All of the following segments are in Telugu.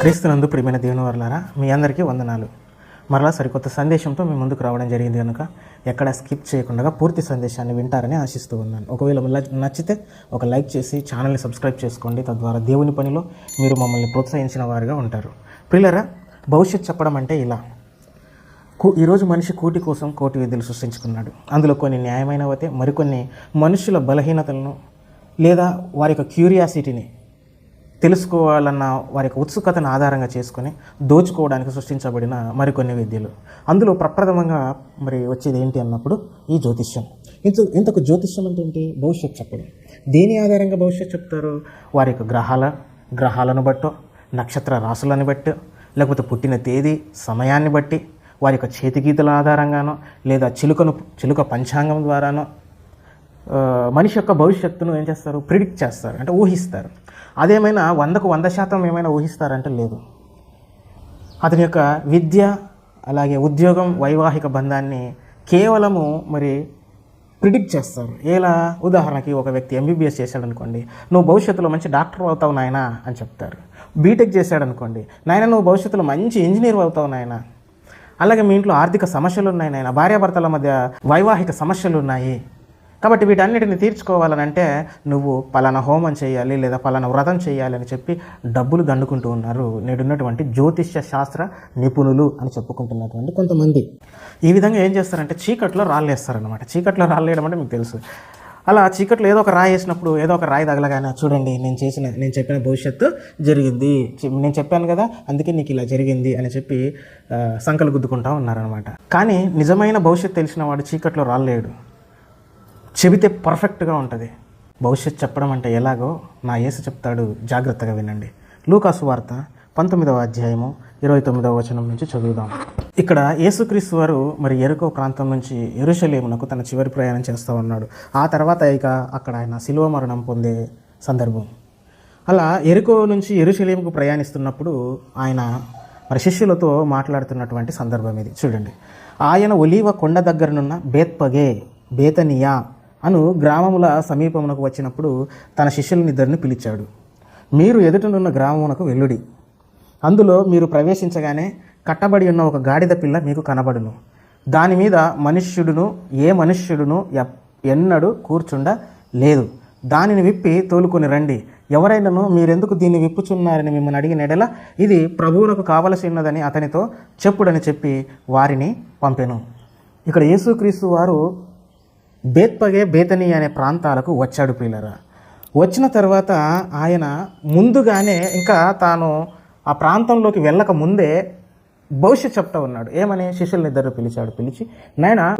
క్రీస్తునందు ప్రియమైన దేవుని వర్లారా మీ అందరికీ వందనాలు. మరలా సరికొత్త సందేశంతో మీ ముందుకు రావడం జరిగింది కనుక ఎక్కడ స్కిప్ చేయకుండా పూర్తి సందేశాన్ని వింటారని ఆశిస్తూ ఉన్నాను. ఒకవేళ నచ్చితే ఒక లైక్ చేసి ఛానల్ని సబ్స్క్రైబ్ చేసుకోండి. తద్వారా దేవుని పనిలో మీరు మమ్మల్ని ప్రోత్సహించిన వారుగా ఉంటారు. పిల్లరా భవిష్యత్ చెప్పడం అంటే ఇలా. కూ ఈరోజు మనిషి కోటి కోసం కోటి విధులు సృష్టించుకున్నాడు. అందులో కొన్ని న్యాయమైనవతే మరికొన్ని మనుషుల బలహీనతలను లేదా వారి యొక్క క్యూరియాసిటీని తెలుసుకోవాలన్న వారి యొక్క ఉత్సుకతను ఆధారంగా చేసుకొని దోచుకోవడానికి సృష్టించబడిన మరికొన్ని విద్యలు. అందులో ప్రప్రథమంగా మరి వచ్చేది ఏంటి అన్నప్పుడు ఈ జ్యోతిష్యం. ఇంత ఇంతకు జ్యోతిష్యం అంటే ఏంటి? భవిష్యత్ చెప్పడం. దేని ఆధారంగా భవిష్యత్ చెప్తారు? వారి యొక్క గ్రహాల గ్రహాలను బట్టో నక్షత్ర రాసులను బట్టి లేకపోతే పుట్టిన తేదీ సమయాన్ని బట్టి వారి యొక్క చేతిగీతల ఆధారంగానో లేదా చిలుకను చిలుక పంచాంగం ద్వారానో మనిషి యొక్క భవిష్యత్తును ఏం చేస్తారు? ప్రిడిక్ట్ చేస్తారు. అంటే ఊహిస్తారు. అదేమైనా వందకు వంద శాతం ఏమైనా ఊహిస్తారంటే లేదు. అతని యొక్క విద్య అలాగే ఉద్యోగం వైవాహిక బంధాన్ని కేవలము మరి ప్రిడిక్ట్ చేస్తారు. ఎలా? ఉదాహరణకి ఒక వ్యక్తి ఎంబీబీఎస్ చేశాడు అనుకోండి నువ్వు భవిష్యత్తులో మంచి డాక్టర్ అవుతావు నాయనా అని చెప్తారు. బీటెక్ చేశాడు అనుకోండి నాయన నువ్వు భవిష్యత్తులో మంచి ఇంజనీర్ అవుతావు నాయన అలాగే మీ ఇంట్లో ఆర్థిక సమస్యలు ఉన్నాయి నాయన భార్యాభర్తల మధ్య వైవాహిక సమస్యలు ఉన్నాయి. కాబట్టి వీటన్నిటిని తీర్చుకోవాలనంటే నువ్వు పలానా హోమం చేయాలి లేదా పలానా వ్రతం చేయాలి అని చెప్పి డబ్బులు దండుకుంటూ ఉన్నారు నేడున్నటువంటి జ్యోతిష్య శాస్త్ర నిపుణులు అని చెప్పుకుంటున్నటువంటి కొంతమంది. ఈ విధంగా ఏం చేస్తారంటే చీకట్లో రాళ్ళేస్తారనమాట చీకట్లో రాళ్ళేయడం అంటే మీకు తెలుసు. అలా చీకట్లో ఏదో ఒక రాయి వేసినప్పుడు ఏదో ఒక రాయి తగలగానే చూడండి నేను చేసిన నేను చెప్పిన భవిష్యత్తు జరిగింది. నేను చెప్పాను కదా అందుకే నీకు ఇలా జరిగింది అని చెప్పి సంకలు గుద్దుకుంటా ఉన్నారనమాట కానీ నిజమైన భవిష్యత్తు తెలిసిన వాడు చీకట్లో రాలేడు చెబితే పర్ఫెక్ట్గా ఉంటుంది. భవిష్యత్ చెప్పడం అంటే ఎలాగో నా యేసు చెప్తాడు జాగ్రత్తగా వినండి. లూకాసు వార్త పంతొమ్మిదవ అధ్యాయము ఇరవై తొమ్మిదవ వచనం నుంచి చదువుదాం. ఇక్కడ యేసుక్రీస్తు వారు మరి ఎరుకో ప్రాంతం నుంచి ఎరుషలేమునకు తన చివరి ప్రయాణం చేస్తూ ఉన్నాడు. ఆ తర్వాత ఇక అక్కడ ఆయన శిలువ మరణం పొందే సందర్భం. అలా ఎరుకో నుంచి ఎరుషలేముకు ప్రయాణిస్తున్నప్పుడు ఆయన మరి శిష్యులతో మాట్లాడుతున్నటువంటి సందర్భం ఇది. చూడండి. ఆయన ఒలీవ కొండ దగ్గరనున్న బేత్పగే బేతనియా అను గ్రామముల సమీపమునకు వచ్చినప్పుడు తన శిష్యులనిద్దరిని పిలిచాడు. మీరు ఎదుటనున్న గ్రామమునకు వెల్లుడి అందులో మీరు ప్రవేశించగానే కట్టబడి ఉన్న ఒక గాడిద పిల్ల మీకు కనబడును. దాని మీద మనుష్యుడును ఏ మనుష్యుడును ఎన్నడూ కూర్చుండ లేదు. దానిని విప్పి తోలుకొని రండి. ఎవరైనాను మీరెందుకు దీన్ని విప్పుచున్నారని మిమ్మల్ని అడిగిన ఎడల ఇది ప్రభువునకు కావలసినదని అతనితో చెప్పుడని చెప్పి వారిని పంపెను. ఇక్కడ యేసుక్రీస్తు వారు బేత్పగే బేతని అనే ప్రాంతాలకు వచ్చాడు ప్రియులరా. వచ్చిన తర్వాత ఆయన ముందుగానే ఇంకా తాను ఆ ప్రాంతంలోకి వెళ్ళక ముందే భవిష్యత్ చెప్తా ఉన్నాడు. ఏమని? శిష్యుల్ని ఇద్దరు పిలిచాడు. పిలిచి నాయన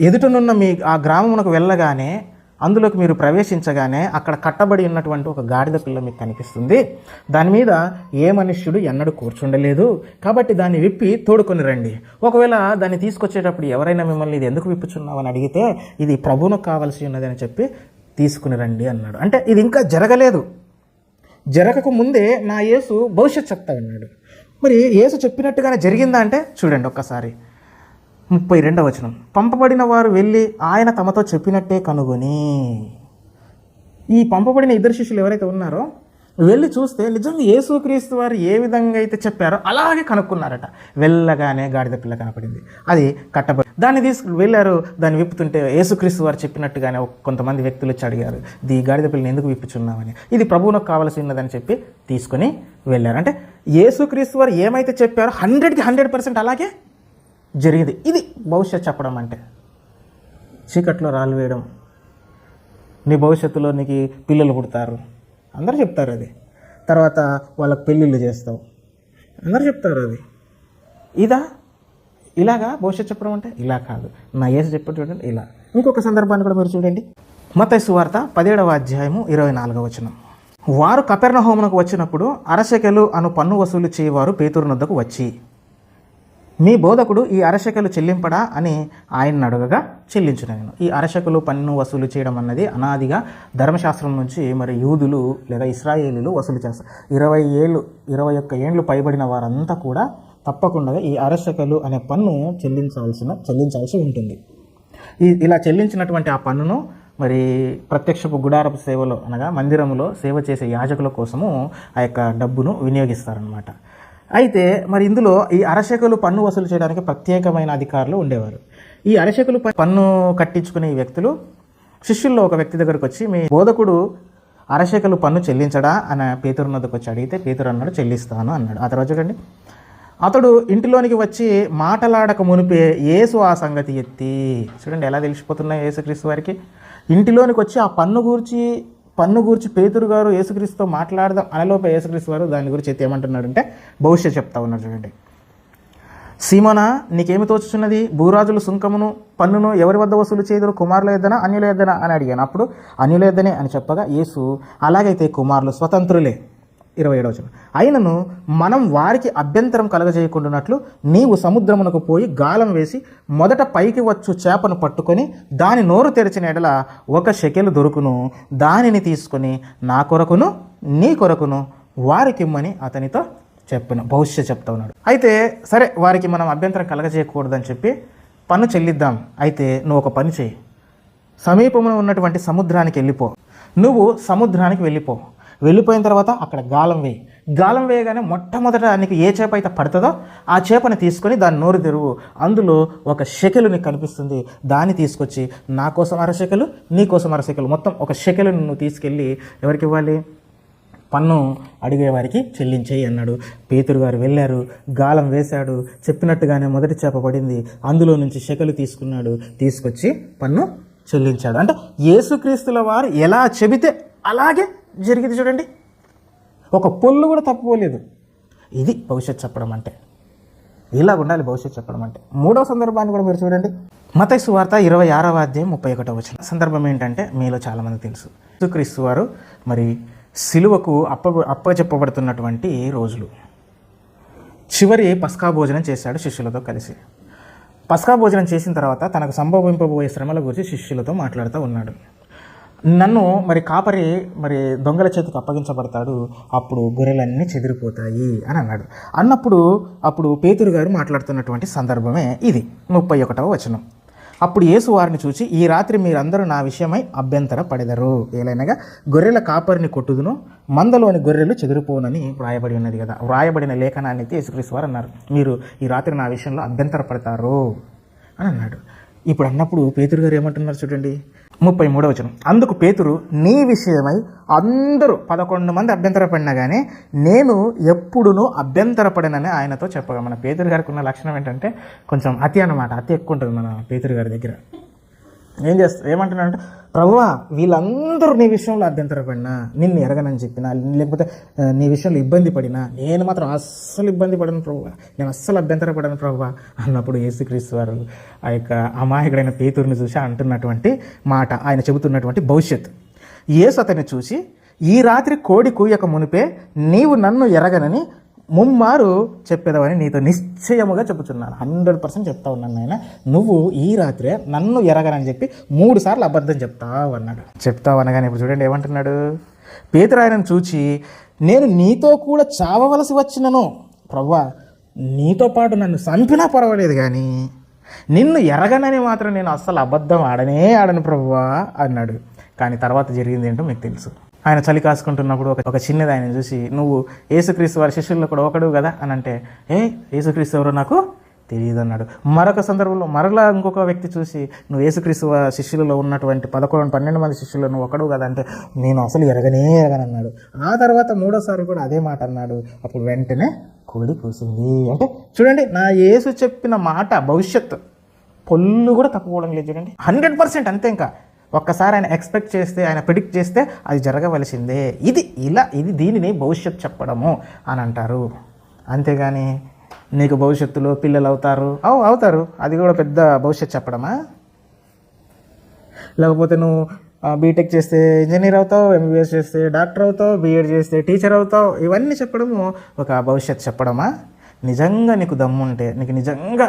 ఎదుటనున్న మీ ఆ గ్రామమునకు వెళ్ళగానే అందులోకి మీరు ప్రవేశించగానే అక్కడ కట్టబడి ఉన్నటువంటి ఒక గాడిద పిల్ల మీకు కనిపిస్తుంది. దాని మీద ఏ మనుష్యుడు ఎన్నడూ కూర్చుండలేదు. కాబట్టి దాన్ని విప్పి తోడుకొని రండి. ఒకవేళ దాన్ని తీసుకొచ్చేటప్పుడు ఎవరైనా మిమ్మల్ని ఇది ఎందుకు విప్పుచున్నామని అడిగితే ఇది ప్రభువును కావాల్సి ఉన్నది అని చెప్పి తీసుకుని రండి అన్నాడు. అంటే ఇది ఇంకా జరగలేదు. జరగక ముందే నా యేసు భవిష్యత్ చెప్తా ఉన్నాడు మరి యేసు చెప్పినట్టుగానే జరిగిందా అంటే? చూడండి ఒక్కసారి. ముప్పై రెండవ వచనం. పంపబడిన వారు వెళ్ళి ఆయన తమతో చెప్పినట్టే కనుగొని. ఈ పంపబడిన ఇద్దరు శిష్యులు ఎవరైతే ఉన్నారో వెళ్ళి చూస్తే నిజంగా యేసుక్రీస్తు వారు ఏ విధంగా అయితే చెప్పారో అలాగే కనుక్కున్నారట. వెళ్ళగానే గాడిద పిల్ల కనపడింది. అది కట్టబడి దాన్ని తీసుకు వెళ్ళారు దాన్ని విప్పుతుంటే యేసుక్రీస్తు వారు చెప్పినట్టుగానే కొంతమంది వ్యక్తులు వచ్చి అడిగారు ఈ గాడిద పిల్లని ఎందుకు విప్పుచున్నామని ఇది ప్రభువునకు కావాల్సి ఉన్నదని చెప్పి తీసుకొని వెళ్ళారు. అంటే యేసుక్రీస్తు వారు ఏమైతే చెప్పారో హండ్రెడ్కి హండ్రెడ్ పర్సెంట్ అలాగే జరిగింది. ఇది భవిష్యత్ చెప్పడం అంటే. చీకట్లో రాళ్ళు వేయడం. నీ భవిష్యత్తులో నీకు పిల్లలు పుడతారు. అందరూ చెప్తారు అది. తర్వాత వాళ్ళకి పెళ్ళిళ్ళు చేస్తావు. అందరూ చెప్తారు అది. ఇదా? ఇలాగా భవిష్యత్ చెప్పడం అంటే? ఇలా కాదు. నా ఏసు చెప్పడం చూడండి ఇలా. ఇంకొక సందర్భాన్ని కూడా మీరు చూడండి. మత సువార్త పదిహేడవ అధ్యాయము ఇరవై నాలుగవ వచనం. వారు కపెర్ణ హోమునకు వచ్చినప్పుడు అరశకెలు అను పన్ను వసూలు చేయవారు పేతురునద్దకు వచ్చి. మీ బోధకుడు ఈ అరశకలు చెల్లింపడా అని ఆయన అడగగా చెల్లించిన నేను. ఈ అరశకలు పన్ను వసూలు చేయడం అన్నది అనాదిగా ధర్మశాస్త్రం నుంచి మరి యూదులు లేదా ఇస్రాయేలీలు వసూలు చేస్తారు ఇరవై ఏళ్ళు ఇరవై ఒక్క ఏళ్ళు పైబడిన వారంతా కూడా తప్పకుండా ఈ అరశకలు అనే పన్ను చెల్లించాల్సిన చెల్లించాల్సి ఉంటుంది. ఈ ఇలా చెల్లించినటువంటి ఆ పన్నును మరి ప్రత్యక్షపు గుడారపు సేవలో అనగా మందిరములో సేవ చేసే యాజకుల కోసము ఆ యొక్క డబ్బును వినియోగిస్తారనమాట అయితే మరి ఇందులో ఈ అరశకులు పన్ను వసూలు చేయడానికి ప్రత్యేకమైన అధికారులు ఉండేవారు. ఈ అరశకులు పన్ను కట్టించుకునే ఈ వ్యక్తులు శిష్యుల్లో ఒక వ్యక్తి దగ్గరకు వచ్చి మీ బోధకుడు అరశకులు పన్ను చెల్లించడా? అని పేతురు వచ్చి అడిగితే పేతురు అన్నాడు చెల్లిస్తాను అన్నాడు. ఆ తర్వాత చూడండి. అతడు ఇంటిలోనికి వచ్చి మాటలాడక మునిపే యేసు ఆ సంగతి ఎత్తి చూడండి ఎలా తెలిసిపోతున్నాయి యేసుక్రీస్తు వారికి. ఇంటిలోనికి వచ్చి ఆ పన్ను గూర్చి పన్ను గూర్చి పేతురు గారు యేసుక్రీస్తుతో మాట్లాడదాం అనలోపే యేసుక్రీస్తు వారు దాని గురించి అయితే ఏమంటున్నారంటే భవిష్యత్ చెప్తా ఉన్నారు చూడండి. సీమోనా నీకేమి తోచుచున్నది? భూరాజులు సుంకమును పన్నును ఎవరి వద్ద వసూలు చేయదురు? కుమారుల ఎద్దనా అన్యుల ఎద్దనా అని అడిగాను. అప్పుడు అన్యుల ఎద్దనే అని చెప్పగా యేసు అలాగైతే కుమారులు స్వతంత్రులే. ఇరవై ఏడవ వచనం. అయినను మనం వారికి అభ్యంతరం కలగజేయకుండానట్లు నీవు సముద్రమునకు పోయి గాలం వేసి మొదట పైకి వచ్చు చేపను పట్టుకొని దాని నోరు తెరిచిన ఎడల ఒక షెకెలు దొరుకును. దానిని తీసుకొని నా కొరకును నీ కొరకును వారికిమ్మని అతనితో చెప్పిన. భవిష్యత్ చెప్తా ఉన్నాడు. అయితే సరే వారికి మనం అభ్యంతరం కలగజేయకూడదని చెప్పి పన్ను చెల్లిద్దాం. అయితే నువ్వు ఒక పని చేయి. సమీపంలో ఉన్నటువంటి సముద్రానికి వెళ్ళిపో. నువ్వు సముద్రానికి వెళ్ళిపో. వెళ్ళిపోయిన తర్వాత అక్కడ గాలం వేయి. గాలం వేయగానే మొట్టమొదట నీకు ఏ చేప అయితే పడుతుందో ఆ చేపని తీసుకొని దాని నోరు తెరువు. అందులో ఒక షెకెలు నీకు కనిపిస్తుంది. దాన్ని తీసుకొచ్చి నా కోసం అరశెకలు నీ కోసం అరశెకలు మొత్తం ఒక షెకెలు నువ్వు తీసుకెళ్ళి ఎవరికి ఇవ్వాలి? పన్ను అడిగేవారికి చెల్లించేయి అన్నాడు. పేతురు గారు వెళ్ళారు. గాలం వేశాడు. చెప్పినట్టుగానే మొదటి చేప పడింది. అందులో నుంచి శకలు తీసుకున్నాడు. తీసుకొచ్చి పన్ను చెల్లించాడు. అంటే యేసుక్రీస్తుల వారు ఎలా చెబితే అలాగే జరిగింది చూడండి. ఒక పొల్లు కూడా తప్పుకోలేదు ఇది భవిష్యత్ చెప్పడం అంటే. ఇలా ఉండాలి భవిష్యత్ చెప్పడం అంటే. మూడవ సందర్భాన్ని కూడా మీరు చూడండి. మతైసు వార్త ఇరవై ఆరవ అధ్యాయం ముప్పై ఒకటో వచ్చిన సందర్భం ఏంటంటే మీలో చాలామంది తెలుసు. యేసుక్రీస్తు వారు మరి సిలువకు అప్ప అప్పచెప్పబడుతున్నటువంటి రోజులు. చివరి పస్కా భోజనం చేశాడు శిష్యులతో కలిసి. పస్కా భోజనం చేసిన తర్వాత తనకు సంభవింపబోయే శ్రమల గురించి శిష్యులతో మాట్లాడుతూ ఉన్నాడు. నన్ను మరి కాపరి మరి దొంగల చేతికి అప్పగించబడతాడు. అప్పుడు గొర్రెలన్నీ చెదిరిపోతాయి అని అన్నాడు. అన్నప్పుడు అప్పుడు పేతురు గారు మాట్లాడుతున్నటువంటి సందర్భమే ఇది. ముప్పై ఒకటవ వచనం. అప్పుడు యేసు వారిని చూసి ఈ రాత్రి మీరందరూ నా విషయమై అభ్యంతర పడెదరు. ఏలైనగా గొర్రెల కాపరిని కొట్టుదును. మందలోని గొర్రెలు చెదిరిపోనని వ్రాయబడి ఉన్నది కదా. వ్రాయబడిన లేఖనాన్ని అయితే యేసుక్రీస్తు వారు అన్నారు. మీరు ఈ రాత్రి నా విషయంలో అభ్యంతర పడతారు అని అన్నాడు. ఇప్పుడు అన్నప్పుడు పేతురు గారు ఏమంటున్నారు చూడండి. ముప్పై మూడవ వచనం. అందుకు పేతురు నీ విషయమై అందరూ పదకొండు మంది అభ్యంతరపడినా కానీ నేను ఎప్పుడునూ అభ్యంతరపడనని ఆయనతో చెప్పగా మన పేతురు గారికి ఉన్న లక్షణం ఏంటంటే కొంచెం అతి అన్నమాట అతి ఎక్కువ ఉంటుంది మన పేతురు గారి దగ్గర. ఏం చేస్తా ఏమంటున్నానంటే ప్రభువా వీళ్ళందరూ నీ విషయంలో అభ్యంతరపడినా నిన్ను ఎరగనని చెప్పినా లేకపోతే నీ విషయంలో ఇబ్బంది పడినా నేను మాత్రం అస్సలు ఇబ్బంది పడను ప్రభువా నేను అస్సలు అభ్యంతరపడను ప్రభువా అన్నప్పుడు యేసుక్రీస్తు వారు ఆ యొక్క అమాయకుడైన పేతురిని చూసి అంటున్నటువంటి మాట ఆయన చెబుతున్నటువంటి భవిష్యత్ యేసు అతన్ని చూసి ఈ రాత్రి కోడి కూయక మునిపే నీవు నన్ను ఎరగనని ముమ్మారు చెప్పేదవని నీతో నిశ్చయముగా చెప్పుచున్నాను. హండ్రెడ్ పర్సెంట్ చెప్తా ఉన్నాను నాయన. నువ్వు ఈ రాత్రే నన్ను ఎరగనని చెప్పి మూడు సార్లు అబద్ధం చెప్తావు అన్నాడు. చెప్తావు అనగానే ఇప్పుడు చూడండి ఏమంటున్నాడు? పేతురాయనను చూచి నేను నీతో కూడా చావవలసి వచ్చినను. ప్రవ్వా నీతో పాటు నన్ను చంపినా పర్వాలేదు కానీ నిన్ను ఎరగనని మాత్రం నేను అస్సలు అబద్ధం ఆడనే ఆడను ప్రభువా అన్నాడు. కానీ తర్వాత జరిగింది ఏంటో మీకు తెలుసు. ఆయన చలి కాసుకుంటున్నప్పుడు ఒక ఒక చిన్నది ఆయన చూసి నువ్వు యేసుక్రీస్తు వారి శిష్యుల్లో కూడా ఒకడు కదా? అని అంటే ఏ? యేసుక్రీస్తు ఎవరో నాకు తెలియదు అన్నాడు. మరొక సందర్భంలో మరలా ఇంకొక వ్యక్తి చూసి నువ్వు యేసుక్రీస్తు శిష్యులలో ఉన్నటువంటి పదకొండు పన్నెండు మంది శిష్యులు నువ్వు ఒకడు కదా? అంటే నేను అసలు ఎరగనే ఎరగనన్నాడు ఆ తర్వాత మూడోసారి కూడా అదే మాట అన్నాడు. అప్పుడు వెంటనే కోడి కూసింది. అంటే చూడండి నా యేసు చెప్పిన మాట భవిష్యత్తు. పొల్లు కూడా తప్పుకోవడం లేదు చూడండి. హండ్రెడ్ పర్సెంట్ అంతే ఇంకా. ఒక్కసారి ఆయన ఎక్స్పెక్ట్ చేస్తే ఆయన ప్రిడిక్ట్ చేస్తే అది జరగవలసిందే. ఇది ఇలా ఇది దీనిని భవిష్యత్ చెప్పడము అని అంటారు. అంతేగాని నీకు భవిష్యత్తులో పిల్లలు అవుతారు. అవు అవుతారు. అది కూడా పెద్ద భవిష్యత్ చెప్పడమా? లేకపోతే నువ్వు బీటెక్ చేస్తే ఇంజనీర్ అవుతావు ఎంబీబీఎస్ చేస్తే డాక్టర్ అవుతావు బీఎడ్ చేస్తే టీచర్ అవుతావు. ఇవన్నీ చెప్పడము ఒక భవిష్యత్ చెప్పడమా? నిజంగా నీకు దమ్ముంటే నీకు నిజంగా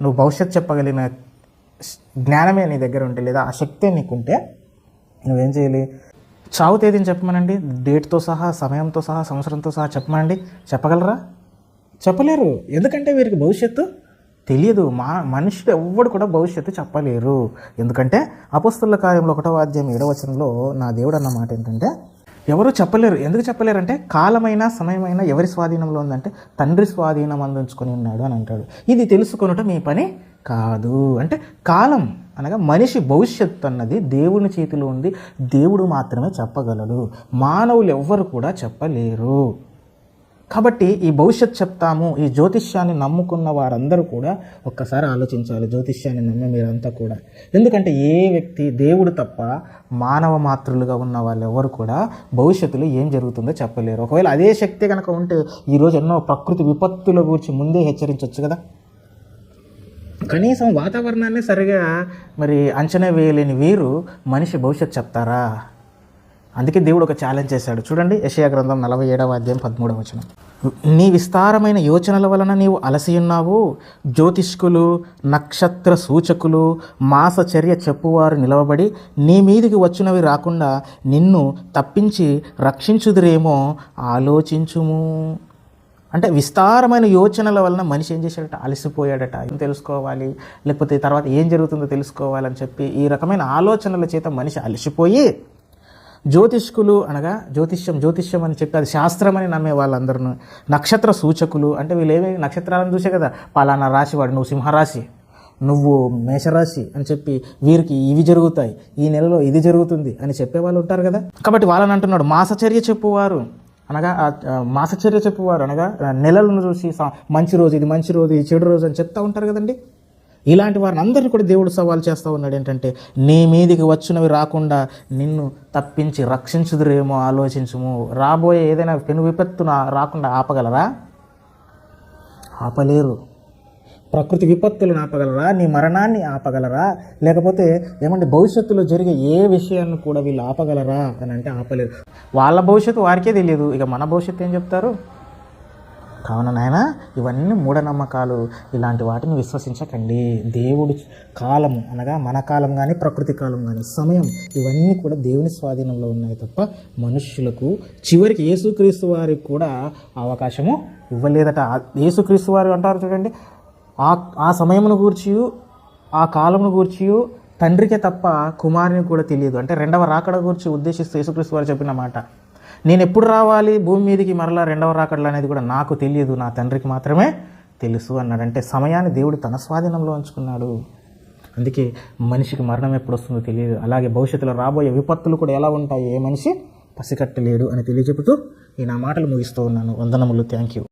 నువ్వు భవిష్యత్ చెప్పగలిగిన జ్ఞానమే నీ దగ్గర ఉంటే లేదా ఆ శక్తే నీకుంటే నువ్వేం చేయాలి? చావు తేదీని చెప్పమనండి. డేట్తో సహా సమయంతో సహా సంవత్సరంతో సహా చెప్పమనండి. చెప్పగలరా? చెప్పలేరు. ఎందుకంటే వీరికి భవిష్యత్తు తెలియదు. మా మనుషులు ఎవ్వడు కూడా భవిష్యత్తు చెప్పలేరు. ఎందుకంటే అపస్తుల కార్యంలో ఒకటో అధ్యాయం ఏడవచనంలో నా దేవుడు అన్న మాట ఏంటంటే ఎవరు చెప్పలేరు. ఎందుకు చెప్పలేరంటే కాలమైన సమయమైన ఎవరి స్వాధీనంలో ఉందంటే తండ్రి స్వాధీనం అందించుకొని ఉన్నాడు అని అంటాడు. ఇది తెలుసుకొనుట మీ పని కాదు. అంటే కాలం అనగా మనిషి భవిష్యత్తు అన్నది దేవుని చేతిలో ఉంది. దేవుడు మాత్రమే చెప్పగలడు. మానవులు ఎవ్వరు కూడా చెప్పలేరు. కాబట్టి ఈ భవిష్యత్ చెప్తాము ఈ జ్యోతిష్యాన్ని నమ్ముకున్న వారందరూ కూడా ఒక్కసారి ఆలోచించాలి జ్యోతిష్యాన్ని నమ్మే మీరంతా కూడా. ఎందుకంటే ఏ వ్యక్తి దేవుడు తప్ప మానవ మాతృలుగా ఉన్న వాళ్ళు ఎవరు కూడా భవిష్యత్తులో ఏం జరుగుతుందో చెప్పలేరు. ఒకవేళ అదే శక్తి కనుక ఉంటే ఈరోజు ఎన్నో ప్రకృతి విపత్తుల గురించి ముందే హెచ్చరించవచ్చు కదా. కనీసం వాతావరణాన్ని సరిగా మరి అంచనా వేయలేని వీరు మనిషి భవిష్యత్ చెప్తారా? అందుకే దేవుడు ఒక ఛాలెంజ్ చేశాడు. చూడండి యషయా గ్రంథం నలభై ఏడవ అధ్యాయం పదమూడవ వచనం. నీ విస్తారమైన యోచనల వలన నీవు అలసి ఉన్నావు. జ్యోతిష్కులు నక్షత్ర సూచకులు మాస చర్య చెప్పువారు నిలవబడి నీ మీదికి వచ్చినవి రాకుండా నిన్ను తప్పించి రక్షించుదురేమో ఆలోచించుము. అంటే విస్తారమైన యోచనల వలన మనిషి ఏం చేశాడట? అలసిపోయాడట. ఏం తెలుసుకోవాలి? లేకపోతే తర్వాత ఏం జరుగుతుందో తెలుసుకోవాలని చెప్పి ఈ రకమైన ఆలోచనల చేత మనిషి అలసిపోయి జ్యోతిష్కులు అనగా జ్యోతిష్యం జ్యోతిష్యం అని చెప్పి అది శాస్త్రం అని నమ్మే వాళ్ళందరూ నక్షత్ర సూచకులు అంటే వీళ్ళు ఏమి నక్షత్రాలను చూసే కదా? పలానా రాశి వాడు నువ్వు సింహరాశి నువ్వు మేషరాశి అని చెప్పి వీరికి ఇవి జరుగుతాయి ఈ నెలలో ఇది జరుగుతుంది అని చెప్పే వాళ్ళు ఉంటారు కదా? కాబట్టి వాళ్ళని అంటున్నాడు మాసచర్య చెప్పువారు అనగా మాసచర్య చెప్పువారు అనగా నెలలను చూసి మంచి రోజు ఇది మంచి రోజు ఇది చెడు రోజు అని చెప్తూ ఉంటారు కదండి? ఇలాంటి వారిని అందరినీ కూడా దేవుడు సవాల్ చేస్తూ ఉన్నాడు ఏంటంటే నీ మీదికి వచ్చినవి రాకుండా నిన్ను తప్పించి రక్షించుదురేమో ఆలోచించము. రాబోయే ఏదైనా పెను విపత్తు రాకుండా ఆపగలరా? ఆపలేరు. ప్రకృతి విపత్తులను ఆపగలరా? నీ మరణాన్ని ఆపగలరా? లేకపోతే ఏమంటే భవిష్యత్తులో జరిగే ఏ విషయాన్ని కూడా వీళ్ళు ఆపగలరా అని అంటే ఆపలేరు. వాళ్ళ భవిష్యత్తు వారికే తెలియదు. ఇక మన భవిష్యత్తు ఏం చెప్తారు? కావున నాయన ఇవన్నీ మూఢనమ్మకాలు. ఇలాంటి వాటిని విశ్వసించకండి. దేవుడు కాలము అనగా మన కాలం కానీ ప్రకృతి కాలం కానీ సమయం ఇవన్నీ కూడా దేవుని స్వాధీనంలో ఉన్నాయి తప్ప మనుష్యులకు చివరికి యేసుక్రీస్తు వారికి కూడా అవకాశము ఇవ్వలేదట. యేసుక్రీస్తు వారు అంటారు చూడండి ఆ ఆ సమయమును గూర్చి ఆ కాలమును గూర్చి తండ్రికే తప్ప కుమారుని కూడా తెలియదు. అంటే రెండవ రాకడ గురించి ఉద్దేశిస్తూ యేసుక్రీస్తు వారు చెప్పిన మాట. నేను ఎప్పుడు రావాలి? భూమి మీదకి మరలా రెండవ రాకడలు అనేది కూడా నాకు తెలియదు. నా తండ్రికి మాత్రమే తెలుసు అన్నాడు అంటే సమయాన్ని దేవుడు తన స్వాధీనంలో ఉంచుకున్నాడు. అందుకే మనిషికి మరణం ఎప్పుడు వస్తుందో తెలియదు. అలాగే భవిష్యత్తులో రాబోయే విపత్తులు కూడా ఎలా ఉంటాయి? ఏ మనిషి పసికట్టలేడు అని తెలియజెపుతూ ఈ నా మాటలు ముగిస్తూ ఉన్నాను. వందనములు. Thank you.